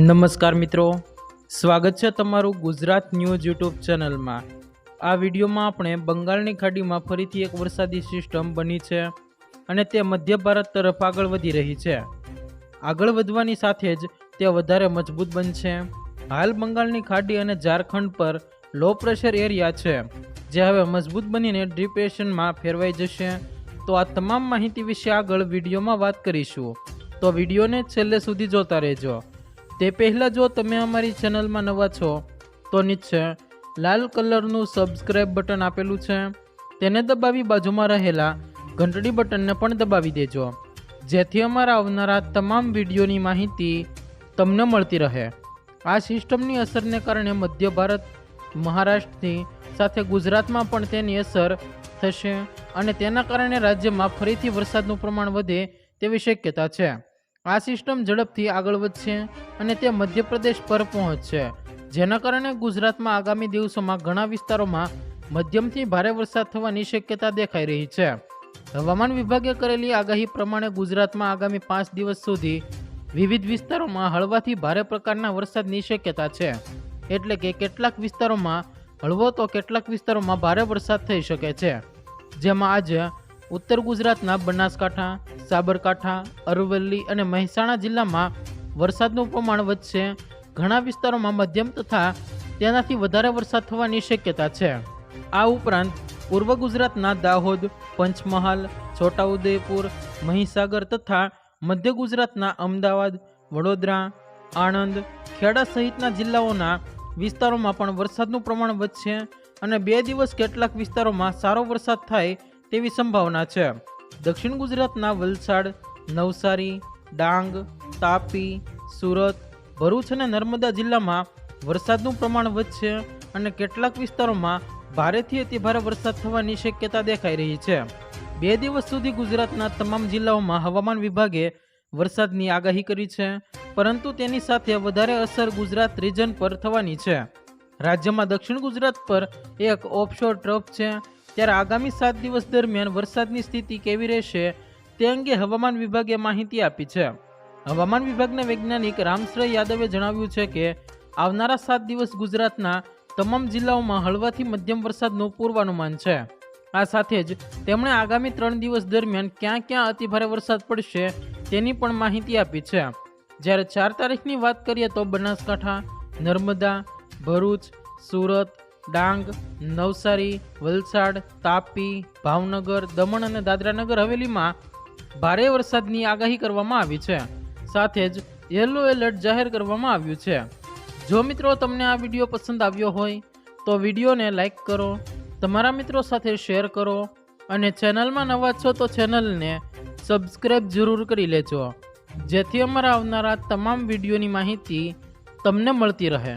નમસ્કાર મિત્રો. સ્વાગત છે તમારું ગુજરાત ન્યૂઝ યુટ્યુબ ચેનલમાં. આ વિડીયોમાં આપણે બંગાળની ખાડીમાં ફરીથી એક વરસાદી સિસ્ટમ બની છે અને તે મધ્ય ભારત તરફ આગળ વધી રહી છે. આગળ વધવાની સાથે જ તે વધારે મજબૂત બનશે. હાલ બંગાળની ખાડી અને ઝારખંડ પર લો પ્રેશર એરિયા છે. જે હવે મજબૂત બનીને ડિપ્રેશનમાં ફેરવાઈ જશે. તો આ તમામ માહિતી વિશે આગળ વિડીયોમાં વાત કરીશું. તો વિડીયોને છેલ્લે સુધી જોતા રહેજો. તે પહેલાં જો તમે અમારી ચેનલમાં નવા છો, તો નીચે લાલ કલરનું સબસ્ક્રાઇબ બટન આપેલું છે. તેને દબાવી બાજુમાં રહેલા ઘંટડી બટનને પણ દબાવી દેજો, જેથી અમારા આવનારા તમામ વિડીયોની માહિતી તમને મળતી રહે. આ સિસ્ટમની અસરને કારણે મધ્ય ભારત મહારાષ્ટ્રની સાથે ગુજરાતમાં પણ તેની અસર થશે અને તેના કારણે રાજ્યમાં ફરીથી વરસાદનું પ્રમાણ વધે તેવી શક્યતા છે. આ સિસ્ટમ ઝડપથી આગળ વધશે અને તે મધ્યપ્રદેશ પર પહોંચશે. જેના કારણે ગુજરાતમાં આગામી દિવસોમાં ઘણા વિસ્તારોમાં મધ્યમથી ભારે વરસાદ થવાની શક્યતા દેખાઈ રહી છે. હવામાન વિભાગે કરેલી આગાહી પ્રમાણે ગુજરાતમાં આગામી પાંચ દિવસ સુધી વિવિધ વિસ્તારોમાં હળવાથી ભારે પ્રકારના વરસાદની શક્યતા છે. એટલે કે કેટલાક વિસ્તારોમાં હળવો તો કેટલાક વિસ્તારોમાં ભારે વરસાદ થઈ શકે છે. જેમાં આજે ઉત્તર ગુજરાતના બનાસકાંઠા સાબરકાંઠા, અરવલ્લી અને મહેસાણા જિલ્લામાં વરસાદનું પ્રમાણ વધશે. ઘણા વિસ્તારોમાં મધ્યમ તથા તેનાથી વધારે વરસાદ થવાની શક્યતા છે. આ ઉપરાંત પૂર્વ ગુજરાતના દાહોદ, પંચમહાલ, છોટાઉદેપુર, મહીસાગર તથા મધ્ય ગુજરાતના અમદાવાદ, વડોદરા, આણંદ, ખેડા સહિતના જિલ્લાઓના વિસ્તારોમાં પણ વરસાદનું પ્રમાણ વધશે અને બે દિવસ કેટલાક વિસ્તારોમાં સારો વરસાદ થાય તેવી સંભાવના છે. દક્ષિણ ગુજરાતના વલસાડ, નવસારી, ડાંગ, તાપી, સુરત, ભરૂચ અને નર્મદા જિલ્લામાં વરસાદનું પ્રમાણ વધશે અને કેટલાક વિસ્તારોમાં ભારેથી અતિભારે વરસાદ થવાની શક્યતા દેખાઈ રહી છે. બે દિવસ સુધી ગુજરાતના તમામ જિલ્લાઓમાં હવામાન વિભાગે વરસાદની આગાહી કરી છે, પરંતુ તેની સાથે વધારે અસર ગુજરાત રિજન પર થવાની છે. રાજ્યમાં દક્ષિણ ગુજરાત પર એક ઓફશોર ટ્રફ છે ત્યારે આગામી સાત દિવસ દરમિયાન વરસાદની સ્થિતિ કેવી રહેશે તે અંગે હવામાન વિભાગે માહિતી આપી છે. હવામાન વિભાગના વૈજ્ઞાનિક રામશ્રય યાદવે જણાવ્યું છે કે, આવનારા સાત દિવસ ગુજરાતના તમામ જિલ્લાઓમાં હળવાથી મધ્યમ વરસાદનું પૂર્વાનુમાન છે. આ સાથે જ તેમણે આગામી ત્રણ દિવસ દરમિયાન ક્યાં ક્યાં અતિભારે વરસાદ પડશે તેની પણ માહિતી આપી છે. જ્યારે ચાર તારીખની વાત કરીએ તો બનાસકાંઠા, નર્મદા, ભરૂચ, સુરત ડાંગ, નવસારી, વલસાડ, તાપી, ભાવનગર, દમણ અને દાદરાનગર હવેલીમાં ભારે વરસાદની આગાહી કરવામાં આવી છે. સાથે જ યલો એલર્ટ જાહેર કરવામાં આવ્યું છે. જો મિત્રો તમને આ વીડિયો પસંદ આવ્યો હોય, તો વિડીયોને લાઇક કરો, તમારા મિત્રો સાથે શેર કરો અને ચેનલમાં નવા છો તો ચેનલને સબસ્ક્રાઈબ જરૂર કરી લેજો. જેથી અમારા આવનારા તમામ વિડીયોની માહિતી તમને મળતી રહે.